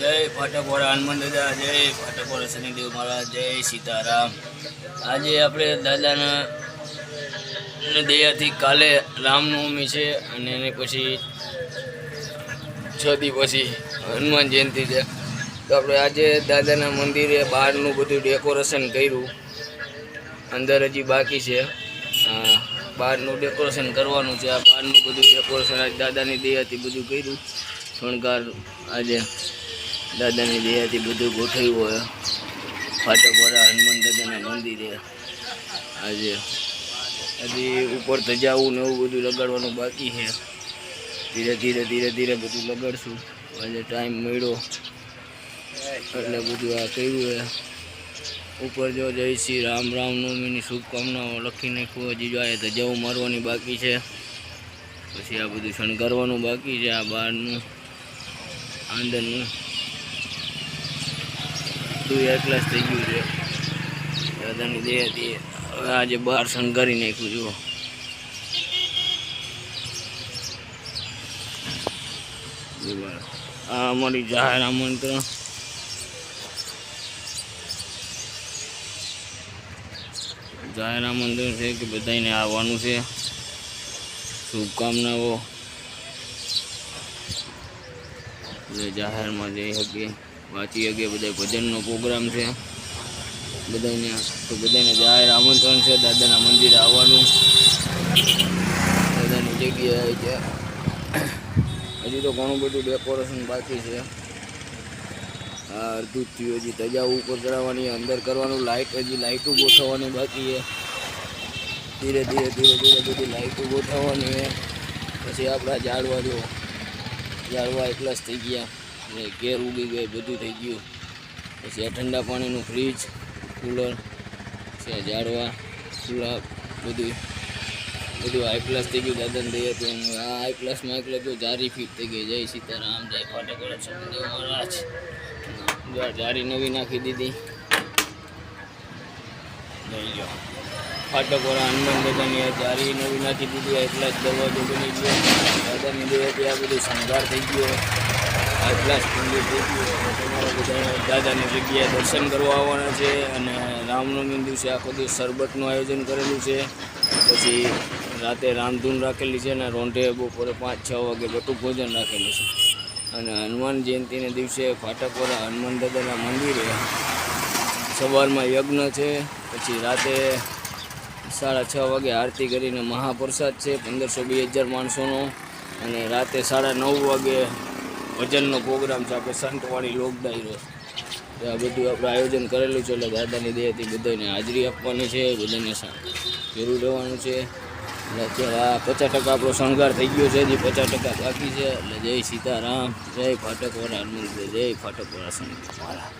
જય ફાટકવાળા હનુમાન દાદા, જય ફાટકવાળા શનિદેવ મહારાજ, જય સીતારામ. આજે આપણે દાદાના દયાથી કાલે રામનવમી છે અને એને પછી છ દી પછી હનુમાન જયંતિ છે. તો આપણે આજે દાદાના મંદિરે બહારનું બધું ડેકોરેશન કર્યું. અંદર હજી બાકી છે. બહારનું ડેકોરેશન કરવાનું છે. આ બહારનું બધું ડેકોરેશન આજે દાદાની દયાથી બધું કર્યું. શણગાર આજે દાદાની દયાથી બધું ગોઠવ્યું હોય. ફાટકવાળા હનુમાન દાદાના મંદિરે. આજે હજી ઉપર ધજાવું ને એવું બધું લગાડવાનું બાકી છે. ધીરે ધીરે ધીરે ધીરે બધું લગાડશું. આજે ટાઈમ મળ્યો. એટલે બધું આ કર્યું છે. ઉપર જો જય શ્રી રામ રામ નવમીની શુભકામનાઓ લખી નાખ્યું હજી જો આ ધજાવું મારવાની બાકી છે. પછી આ બધું શણગારવાનું બાકી છે, આ બહારનું અંદરનું બધું ક્લાસ થઈ ગયું છે. દાદાની દયાથી હવે આજે બહાર શણગારી નાખ્યું જુઓ. આ અમારી જાહેર આમંત્રણ. જાહેર આમંત્રણ છે કે બધાને આવવાનું છે. શુભકામનાઓ. જાહેરમાં જઈ શકીએ વાંચી શકીએ બધા ભજનનો પ્રોગ્રામ છે. બધાને તો બધાને જાહેર આમંત્રણ છે, દાદાના મંદિરે આવવાનું. દાદાની જગ્યાએ છે. હજી તો ઘણું બધું ડેકોરેશન બાકી છે. આ અડધું થયું, હજી ધજા ઉપર ચડાવવાની, અંદર કરવાનું લાઇટ હજી લાઇટો ગોઠવવાની બાકી છે. ધીરે ધીરે ધીરે ધીરે બધી લાઇટો ગોઠવવાની છે. પછી આપણા ઝાડવા જો ઝાડવા એટલા જ થઈ ગયા. અને ઘેર ઉગી ગઈ, બધું થઈ ગયું. પછી આ ઠંડા પાણીનું ફ્રીજ કુલર છે ઝાડવા ચૂલા બધું. બધું હાઈ પ્લસ થઈ ગયું દાદાને દઈએ તો આ હાઈ પ્લસમાં એટલે તો જારી ફીટ થઈ ગઈ. જય સીતારામ, જય ફાટકોળા ચંદ્રદેવ મહારાજ. જારી નવી નાખી દીધી. લઈ લો. ફાટકોળા હનુમાન દાદાની જારી નવી નાખી દીધી. હાઈ પ્લસ દરવાજો બની ગયો. દાદાની દઈએ આ બધું શણગાર થઈ ગયો. બધા દાદાની જગ્યાએ દર્શન કરવા આવવાના છે અને રામનવમી દિવસે આખો દિવસ શરબતનું આયોજન કરેલું છે. પછી રાતે રામધૂન રાખેલી છે અને રોંઢે બપોરે પાંચ છ વાગે બટુક ભોજન રાખેલું છે. અને હનુમાન જયંતિના દિવસે ફાટકવાળા હનુમાન દાદાના મંદિરે સવારમાં યજ્ઞ છે. પછી રાતે સાડા છ વાગે આરતી કરીને મહાપ્રસાદ છે, પંદરસો બે હજાર માણસોનો. અને રાતે સાડા નવ વાગે ભજનનો પ્રોગ્રામ છે, આપણે સંતવાણી લોક ડાયરો તો આ બધું આપણે આયોજન કરેલું છે, એટલે દાદાની દયાથી બધાને હાજરી આપવાની છે, બધાને જરૂર રહેવાનું છે. એટલે અત્યારે આ પચાસ ટકા આપણો શણગાર થઈ ગયો છે, હજી પચાસ ટકા બાકી છે. એટલે જય સીતારામ, જય ફાટકવાળા હનુમાન જય ફાટકવાળા સંત. મારા